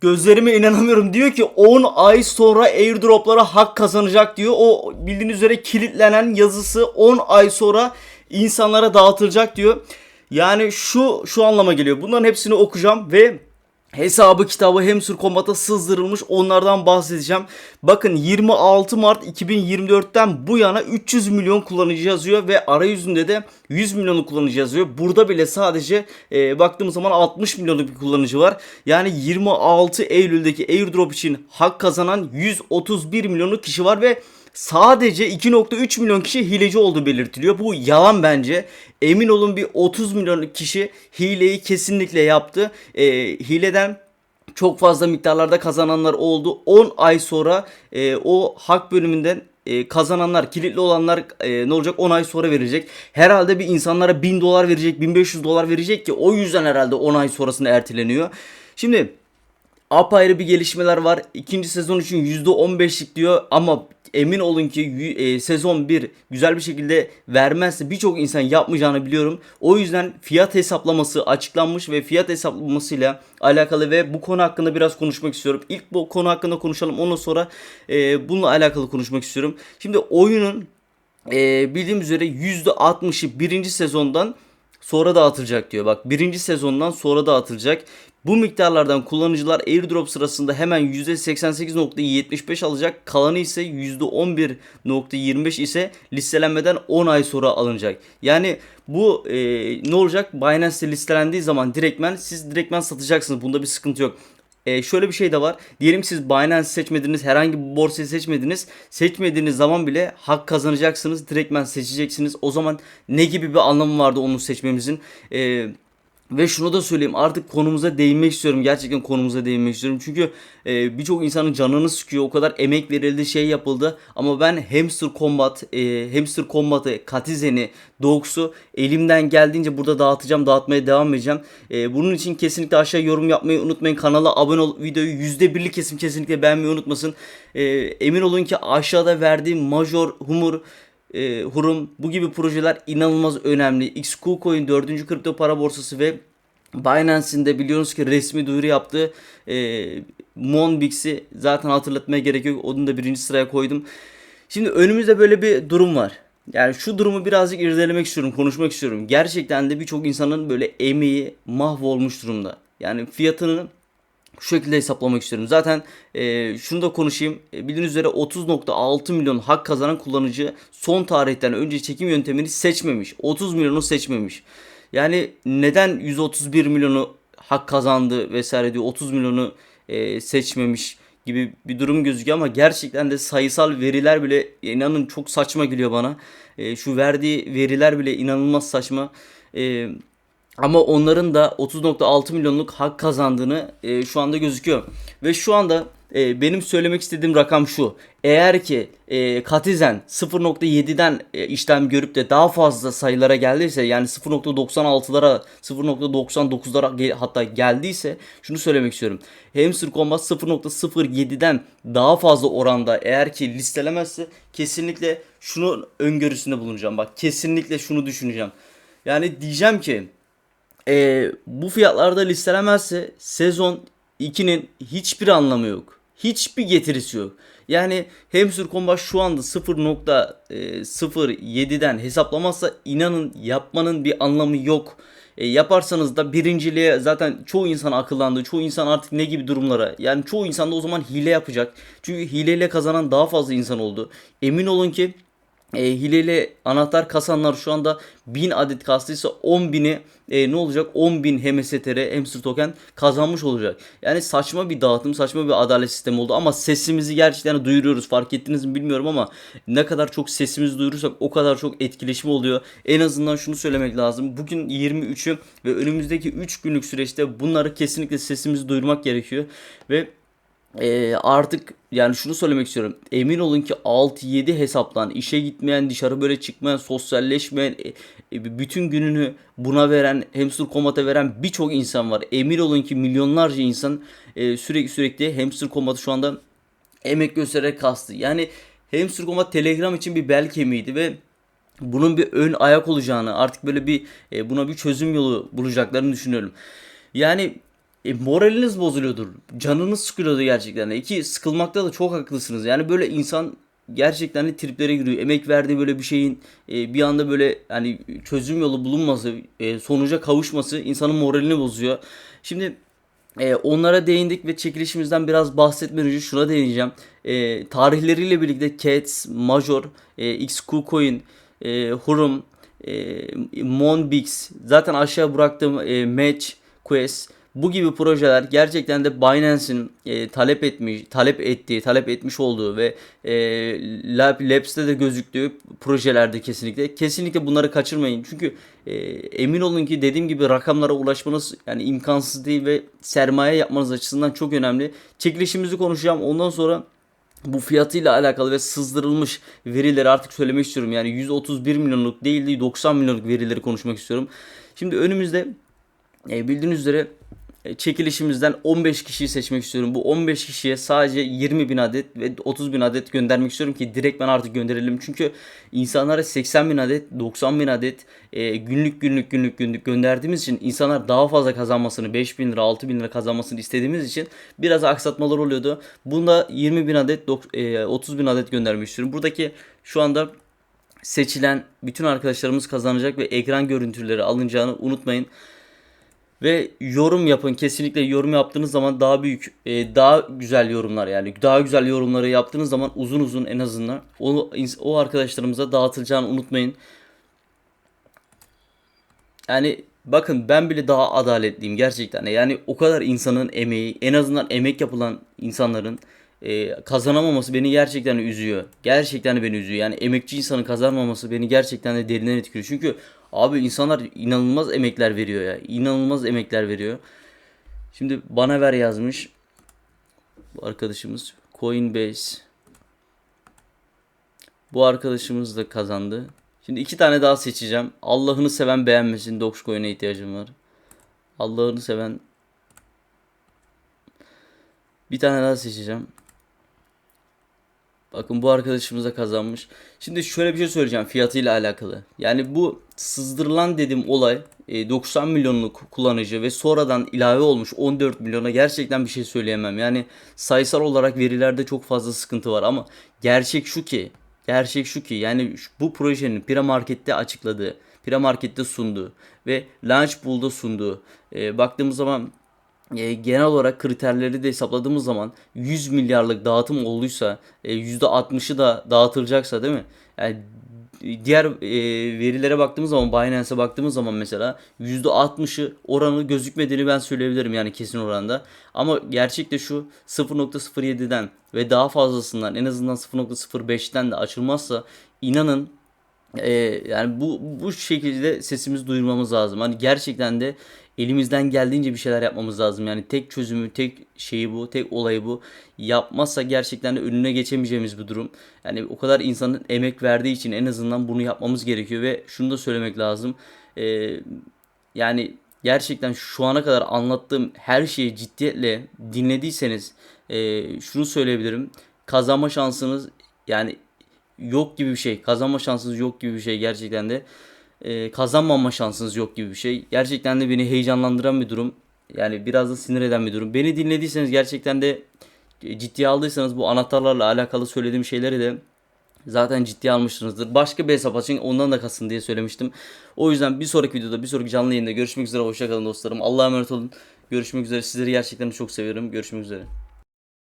Gözlerime inanamıyorum. Diyor ki 10 ay sonra airdroplara hak kazanacak diyor. O bildiğiniz üzere kilitlenen yazısı 10 ay sonra insanlara dağıtılacak diyor. Yani şu şu anlama geliyor. Bunların hepsini okuyacağım ve hesabı kitabı Hamster Combat'a sızdırılmış onlardan bahsedeceğim. Bakın 26 Mart 2024'ten bu yana 300 milyon kullanıcı yazıyor ve arayüzünde de 100 milyonu kullanıcı yazıyor. Burada bile sadece e, baktığımız zaman 60 milyonluk bir kullanıcı var. Yani 26 Eylül'deki airdrop için hak kazanan 131 milyonluk kişi var ve sadece 2.3 milyon kişi hileci olduğu belirtiliyor. Bu yalan bence. Emin olun bir 30 milyon kişi hileyi kesinlikle yaptı. E, hileden çok fazla miktarlarda kazananlar oldu. 10 ay sonra e, o hak bölümünden e, kazananlar, kilitli olanlar e, ne olacak 10 ay sonra verecek. Herhalde bir insanlara 1000 dolar verecek, 1500 dolar verecek ki o yüzden herhalde 10 ay sonrasında erteleniyor. Şimdi apayrı bir gelişmeler var. İkinci sezon için %15'lik diyor ama emin olun ki e, sezon 1 güzel bir şekilde vermezse birçok insan yapmayacağını biliyorum. O yüzden fiyat hesaplaması açıklanmış ve fiyat hesaplamasıyla alakalı ve bu konu hakkında biraz konuşmak istiyorum. İlk bu konu hakkında konuşalım ondan sonra e, bununla alakalı konuşmak istiyorum. Şimdi oyunun e, bildiğim üzere %60'ı birinci sezondan sonra dağıtılacak diyor. Bak birinci sezondan sonra dağıtılacak. Bu miktarlardan kullanıcılar airdrop sırasında hemen %88.75 alacak. Kalanı ise %11.25 ise listelenmeden 10 ay sonra alınacak. Yani bu e, ne olacak? Binance'de listelendiği zaman direktmen siz direktmen satacaksınız. Bunda bir sıkıntı yok. E, şöyle bir şey de var. Diyelim siz Binance seçmediniz, herhangi bir borsayı seçmediniz. Seçmediğiniz zaman bile hak kazanacaksınız. Direktmen seçeceksiniz. O zaman ne gibi bir anlamı vardı onu seçmemizin? E, ve şunu da söyleyeyim artık konumuza değinmek istiyorum. Gerçekten konumuza değinmek istiyorum. Çünkü e, birçok insanın canını sıkıyor. O kadar emek verildi, şey yapıldı. Ama ben Hamster Combat, e, Hamster Combat'ı, Katizen'i, Dogs'u elimden geldiğince burada dağıtacağım, dağıtmaya devam edeceğim. E, bunun için kesinlikle aşağı yorum yapmayı unutmayın. Kanala abone ol, videoyu %1'lik kesim kesinlikle beğenmeyi unutmasın. E, emin olun ki aşağıda verdiğim Major Humor e, Hurum bu gibi projeler inanılmaz önemli. XKuCoin 4. kripto para borsası ve Binance'in de biliyorsunuz ki resmi duyuru yaptığı e, Monbix'i zaten hatırlatmaya gerek yok. Onu da birinci sıraya koydum. Şimdi önümüzde böyle bir durum var. Yani şu durumu birazcık irdelemek istiyorum, konuşmak istiyorum. Gerçekten de birçok insanın böyle emeği mahvolmuş durumda. Yani fiyatını şu şekilde hesaplamak istiyorum. Zaten e, şunu da konuşayım. E, bildiğiniz üzere 30.6 milyon hak kazanan kullanıcı son tarihten önce çekim yöntemini seçmemiş. 30 milyonu seçmemiş. Yani neden 131 milyonu hak kazandı vesaire diyor. 30 milyonu e, seçmemiş gibi bir durum gözüküyor ama gerçekten de sayısal veriler bile inanın çok saçma geliyor bana. E, şu verdiği veriler bile inanılmaz saçma. E, ama onların da 30.6 milyonluk hak kazandığını e, şu anda gözüküyor. Ve şu anda e, benim söylemek istediğim rakam şu. Eğer ki e, Katizen 0.7'den e, işlem görüp de daha fazla sayılara geldiyse yani 0.96'lara 0.99'lara gel- hatta geldiyse şunu söylemek istiyorum. Hamster Combat 0.07'den daha fazla oranda eğer ki listelemezse kesinlikle şunu öngörüsünde bulunacağım. Bak kesinlikle şunu düşüneceğim. Yani diyeceğim ki e, bu fiyatlarda listelemezse sezon 2'nin hiçbir anlamı yok. Hiçbir getirisi yok. Yani Hamster Combat şu anda 0.07'den hesaplamazsa inanın yapmanın bir anlamı yok. E, yaparsanız da birinciliğe zaten çoğu insan akıllandı. Çoğu insan artık ne gibi durumlara yani çoğu insan da o zaman hile yapacak. Çünkü hileyle kazanan daha fazla insan oldu. Emin olun ki e, hileyle anahtar kasanlar şu anda 1000 adet kastıysa 10.000'i e, ne olacak? 10.000 HMSTR Hamster Token kazanmış olacak. Yani saçma bir dağıtım, saçma bir adalet sistemi oldu ama sesimizi gerçekten duyuruyoruz. Fark ettiniz mi bilmiyorum ama ne kadar çok sesimizi duyurursak o kadar çok etkileşim oluyor. En azından şunu söylemek lazım. Bugün 23'ü ve önümüzdeki 3 günlük süreçte bunları kesinlikle sesimizi duyurmak gerekiyor ve e, artık yani şunu söylemek istiyorum. Emin olun ki 6-7 hesaptan işe gitmeyen, dışarı böyle çıkmayan, sosyalleşmeyen, e, e, bütün gününü buna veren, hamster komata veren birçok insan var. Emin olun ki milyonlarca insan e, sürekli sürekli hamster komatı şu anda emek göstererek kastı. Yani hamster komat Telegram için bir bel kemiğiydi ve bunun bir ön ayak olacağını artık böyle bir e, buna bir çözüm yolu bulacaklarını düşünüyorum. Yani e, moraliniz bozuluyordur. Canınız sıkılıyordu gerçekten. de. Ki sıkılmakta da çok haklısınız. Yani böyle insan gerçekten de triplere giriyor. Emek verdiği böyle bir şeyin e, bir anda böyle hani çözüm yolu bulunması, e, sonuca kavuşması insanın moralini bozuyor. Şimdi e, onlara değindik ve çekilişimizden biraz bahsetmeden önce şuna değineceğim. E, tarihleriyle birlikte Cats, Major, e, Coin, e, Hurum, e, Monbix, zaten aşağı bıraktığım e, Match, Quest bu gibi projeler gerçekten de Binance'in e, talep etmiş, talep ettiği, talep etmiş olduğu ve e, Lab, Labs'te de gözüktüğü projelerde kesinlikle. Kesinlikle bunları kaçırmayın. Çünkü e, emin olun ki dediğim gibi rakamlara ulaşmanız yani imkansız değil ve sermaye yapmanız açısından çok önemli. Çekilişimizi konuşacağım. Ondan sonra bu fiyatıyla alakalı ve sızdırılmış verileri artık söylemek istiyorum. Yani 131 milyonluk değil de 90 milyonluk verileri konuşmak istiyorum. Şimdi önümüzde e, bildiğiniz üzere çekilişimizden 15 kişiyi seçmek istiyorum. Bu 15 kişiye sadece 20 bin adet ve 30 bin adet göndermek istiyorum ki direkt ben artık gönderelim. Çünkü insanlara 80 bin adet, 90 bin adet e, günlük günlük günlük günlük gönderdiğimiz için insanlar daha fazla kazanmasını 5 bin lira 6 bin lira kazanmasını istediğimiz için biraz aksatmalar oluyordu. Bunda 20 bin adet dok- e, 30 bin adet göndermek istiyorum. Buradaki şu anda seçilen bütün arkadaşlarımız kazanacak ve ekran görüntüleri alınacağını unutmayın. Ve yorum yapın. Kesinlikle yorum yaptığınız zaman daha büyük, e, daha güzel yorumlar yani daha güzel yorumları yaptığınız zaman uzun uzun en azından o, o arkadaşlarımıza dağıtılacağını unutmayın. Yani bakın ben bile daha adaletliyim gerçekten. Yani o kadar insanın emeği, en azından emek yapılan insanların e, kazanamaması beni gerçekten üzüyor. Gerçekten beni üzüyor. Yani emekçi insanın kazanmaması beni gerçekten de derinden etkiliyor. Çünkü abi insanlar inanılmaz emekler veriyor ya. İnanılmaz emekler veriyor. Şimdi bana ver yazmış. Bu arkadaşımız Coinbase. Bu arkadaşımız da kazandı. Şimdi iki tane daha seçeceğim. Allah'ını seven beğenmesin. Dogecoin'e ihtiyacım var. Allah'ını seven bir tane daha seçeceğim. Bakın bu arkadaşımız da kazanmış. Şimdi şöyle bir şey söyleyeceğim fiyatıyla alakalı. Yani bu sızdırılan dediğim olay e, 90 milyonluk kullanıcı ve sonradan ilave olmuş 14 milyona gerçekten bir şey söyleyemem. Yani sayısal olarak verilerde çok fazla sıkıntı var ama gerçek şu ki gerçek şu ki yani bu projenin Pira Market'te açıkladığı, Pira Market'te sunduğu ve Launchpool'da sunduğu e, baktığımız zaman e, genel olarak kriterleri de hesapladığımız zaman 100 milyarlık dağıtım olduysa e, %60'ı da dağıtılacaksa değil mi? Yani diğer e, verilere baktığımız zaman Binance'e baktığımız zaman mesela %60'ı oranı gözükmediğini ben söyleyebilirim yani kesin oranda. Ama gerçekte şu 0.07'den ve daha fazlasından en azından 0.05'ten de açılmazsa inanın ee, yani bu bu şekilde sesimizi duyurmamız lazım. Hani gerçekten de elimizden geldiğince bir şeyler yapmamız lazım. Yani tek çözümü, tek şeyi bu, tek olayı bu. Yapmazsa gerçekten de önüne geçemeyeceğimiz bir durum. Yani o kadar insanın emek verdiği için en azından bunu yapmamız gerekiyor ve şunu da söylemek lazım. Ee, yani gerçekten şu ana kadar anlattığım her şeyi ciddiyetle dinlediyseniz e, şunu söyleyebilirim. Kazanma şansınız yani yok gibi bir şey. Kazanma şansınız yok gibi bir şey gerçekten de. Ee, kazanmama şansınız yok gibi bir şey. Gerçekten de beni heyecanlandıran bir durum. Yani biraz da sinir eden bir durum. Beni dinlediyseniz gerçekten de e, ciddiye aldıysanız bu anahtarlarla alakalı söylediğim şeyleri de zaten ciddiye almışsınızdır. Başka bir hesap açın ondan da kasın diye söylemiştim. O yüzden bir sonraki videoda bir sonraki canlı yayında görüşmek üzere. Hoşçakalın dostlarım. Allah'a emanet olun. Görüşmek üzere. Sizleri gerçekten çok seviyorum. Görüşmek üzere.